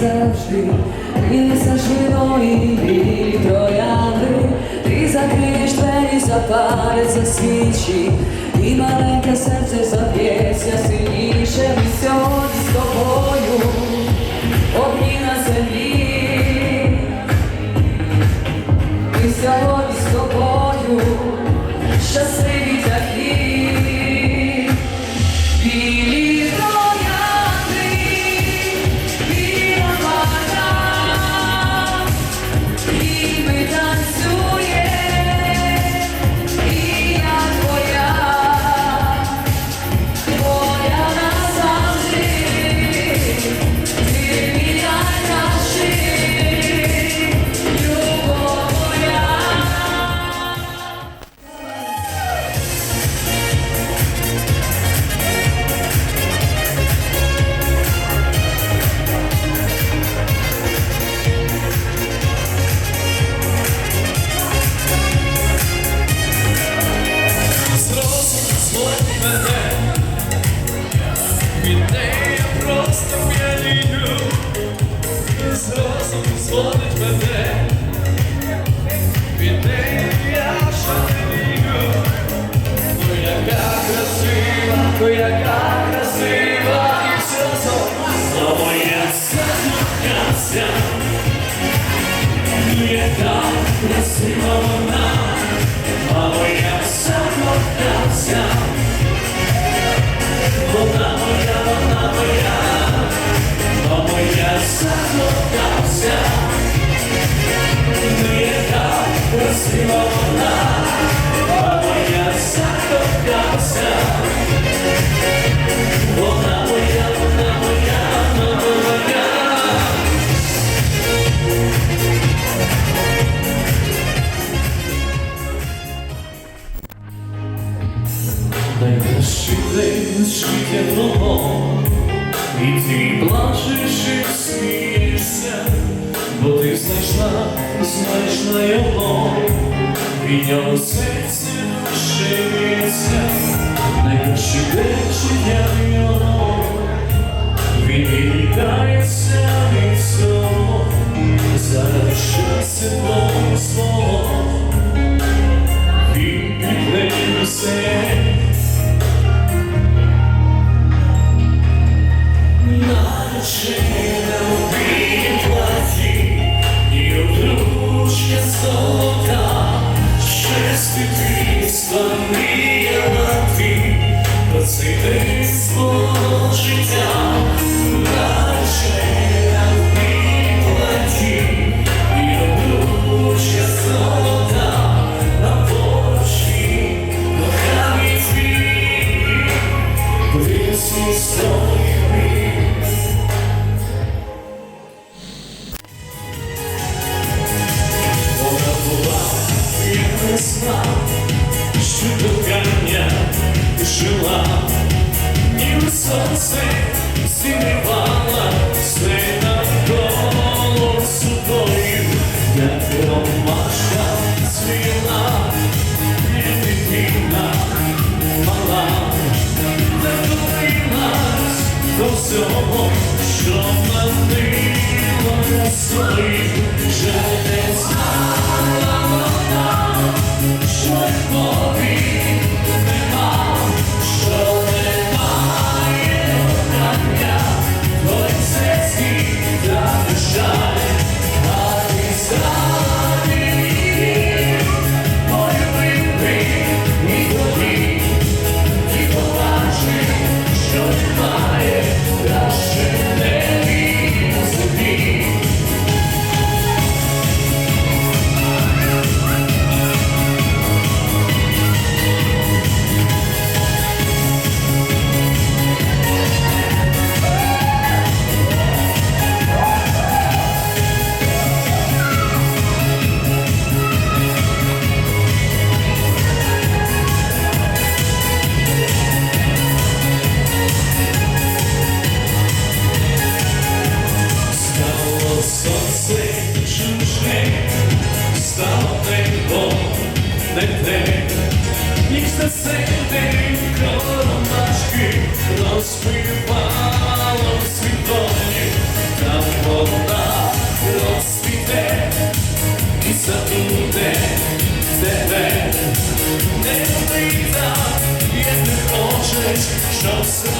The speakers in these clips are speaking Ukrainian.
завжди, не вино і білі троянди, ти закриєш двері, запалиться свічі, і маленьке серце заб'ється сильніше. Ми сьогодні з тобою, одні на землі, Ми сьогодні з тобою, щасливі такі. você. жила, і сонце зігрівала все навколо судою, як ромашка цвіла, не мала, не до всього. show.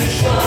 пішла,